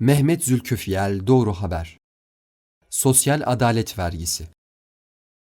Mehmet Zülköfiyel Doğru Haber Sosyal Adalet Vergisi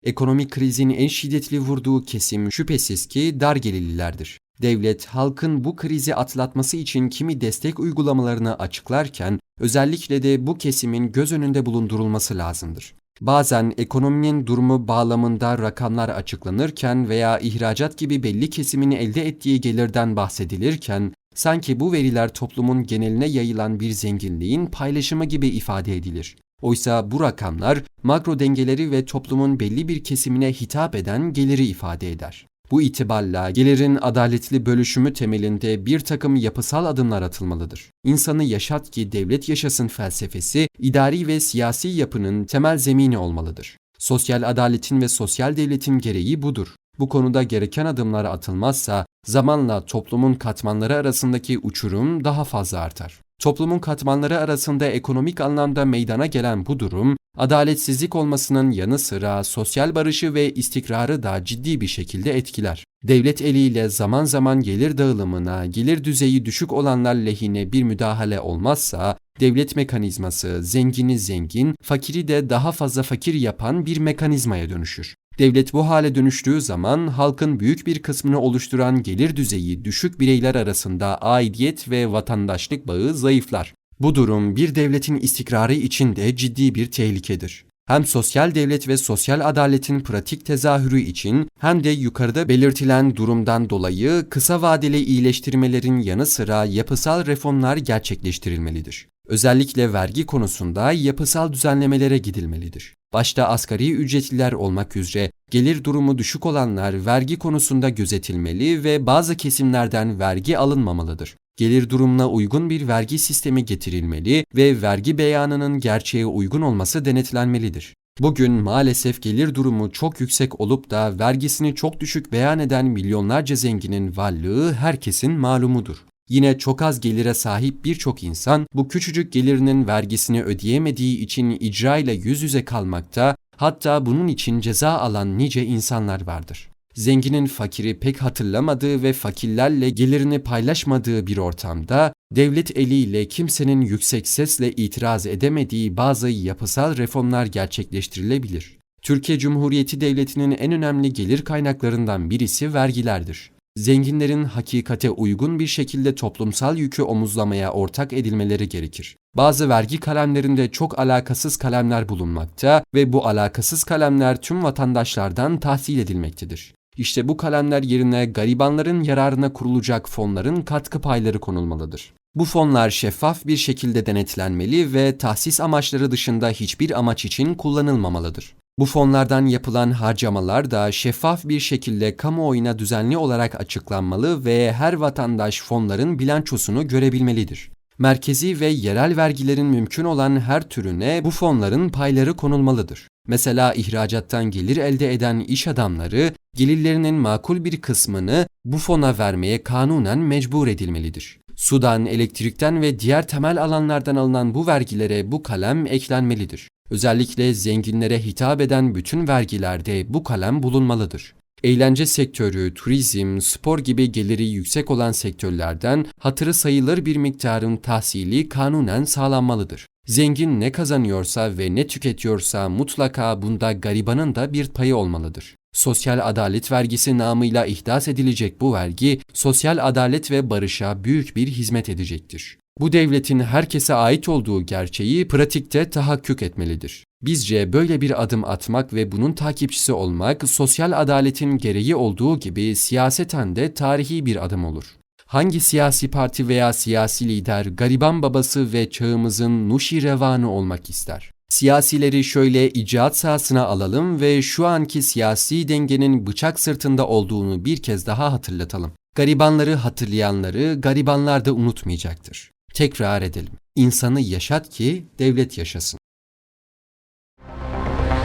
Ekonomik krizin en şiddetli vurduğu kesim şüphesiz ki dar gelirlilerdir. Devlet, halkın bu krizi atlatması için kimi destek uygulamalarını açıklarken, özellikle de bu kesimin göz önünde bulundurulması lazımdır. Bazen ekonominin durumu bağlamında rakamlar açıklanırken veya ihracat gibi belli kesimin elde ettiği gelirden bahsedilirken, sanki bu veriler toplumun geneline yayılan bir zenginliğin paylaşımı gibi ifade edilir. Oysa bu rakamlar makro dengeleri ve toplumun belli bir kesimine hitap eden geliri ifade eder. Bu itibarla gelirin adaletli bölüşümü temelinde bir takım yapısal adımlar atılmalıdır. İnsanı yaşat ki devlet yaşasın felsefesi idari ve siyasi yapının temel zemini olmalıdır. Sosyal adaletin ve sosyal devletin gereği budur. Bu konuda gereken adımlar atılmazsa zamanla toplumun katmanları arasındaki uçurum daha fazla artar. Toplumun katmanları arasında ekonomik anlamda meydana gelen bu durum, adaletsizlik olmasının yanı sıra sosyal barışı ve istikrarı da ciddi bir şekilde etkiler. Devlet eliyle zaman zaman gelir dağılımına, gelir düzeyi düşük olanlar lehine bir müdahale olmazsa, devlet mekanizması zengini zengin, fakiri de daha fazla fakir yapan bir mekanizmaya dönüşür. Devlet bu hale dönüştüğü zaman halkın büyük bir kısmını oluşturan gelir düzeyi düşük bireyler arasında aidiyet ve vatandaşlık bağı zayıflar. Bu durum bir devletin istikrarı için de ciddi bir tehlikedir. Hem sosyal devlet ve sosyal adaletin pratik tezahürü için hem de yukarıda belirtilen durumdan dolayı kısa vadeli iyileştirmelerin yanı sıra yapısal reformlar gerçekleştirilmelidir. Özellikle vergi konusunda yapısal düzenlemelere gidilmelidir. Başta asgari ücretliler olmak üzere gelir durumu düşük olanlar vergi konusunda gözetilmeli ve bazı kesimlerden vergi alınmamalıdır. Gelir durumuna uygun bir vergi sistemi getirilmeli ve vergi beyanının gerçeğe uygun olması denetlenmelidir. Bugün maalesef gelir durumu çok yüksek olup da vergisini çok düşük beyan eden milyonlarca zenginin varlığı herkesin malumudur. Yine çok az gelire sahip birçok insan bu küçücük gelirinin vergisini ödeyemediği için icra ile yüz yüze kalmakta, hatta bunun için ceza alan nice insanlar vardır. Zenginin fakiri pek hatırlamadığı ve fakirlerle gelirini paylaşmadığı bir ortamda devlet eliyle kimsenin yüksek sesle itiraz edemediği bazı yapısal reformlar gerçekleştirilebilir. Türkiye Cumhuriyeti Devleti'nin en önemli gelir kaynaklarından birisi vergilerdir zenginlerin hakikate uygun bir şekilde toplumsal yükü omuzlamaya ortak edilmeleri gerekir. Bazı vergi kalemlerinde çok alakasız kalemler bulunmakta ve bu alakasız kalemler tüm vatandaşlardan tahsil edilmektedir. İşte bu kalemler yerine garibanların yararına kurulacak fonların katkı payları konulmalıdır. Bu fonlar şeffaf bir şekilde denetlenmeli ve tahsis amaçları dışında hiçbir amaç için kullanılmamalıdır. Bu fonlardan yapılan harcamalar da şeffaf bir şekilde kamuoyuna düzenli olarak açıklanmalı ve her vatandaş fonların bilançosunu görebilmelidir. Merkezi ve yerel vergilerin mümkün olan her türüne bu fonların payları konulmalıdır. Mesela ihracattan gelir elde eden iş adamları gelirlerinin makul bir kısmını bu fona vermeye kanunen mecbur edilmelidir. Sudan, elektrikten ve diğer temel alanlardan alınan bu vergilere bu kalem eklenmelidir. Özellikle zenginlere hitap eden bütün vergilerde bu kalem bulunmalıdır. Eğlence sektörü, turizm, spor gibi geliri yüksek olan sektörlerden hatırı sayılır bir miktarın tahsili kanunen sağlanmalıdır. Zengin ne kazanıyorsa ve ne tüketiyorsa mutlaka bunda garibanın da bir payı olmalıdır. Sosyal adalet vergisi namıyla ihdas edilecek bu vergi, sosyal adalet ve barışa büyük bir hizmet edecektir. Bu devletin herkese ait olduğu gerçeği pratikte tahakkük etmelidir. Bizce böyle bir adım atmak ve bunun takipçisi olmak sosyal adaletin gereği olduğu gibi siyaseten de tarihi bir adım olur. Hangi siyasi parti veya siyasi lider gariban babası ve çağımızın nuşi revanı olmak ister? Siyasileri şöyle icraat sahasına alalım ve şu anki siyasi dengenin bıçak sırtında olduğunu bir kez daha hatırlatalım. Garibanları hatırlayanları garibanlar da unutmayacaktır. Tekrar edelim. İnsanı yaşat ki devlet yaşasın.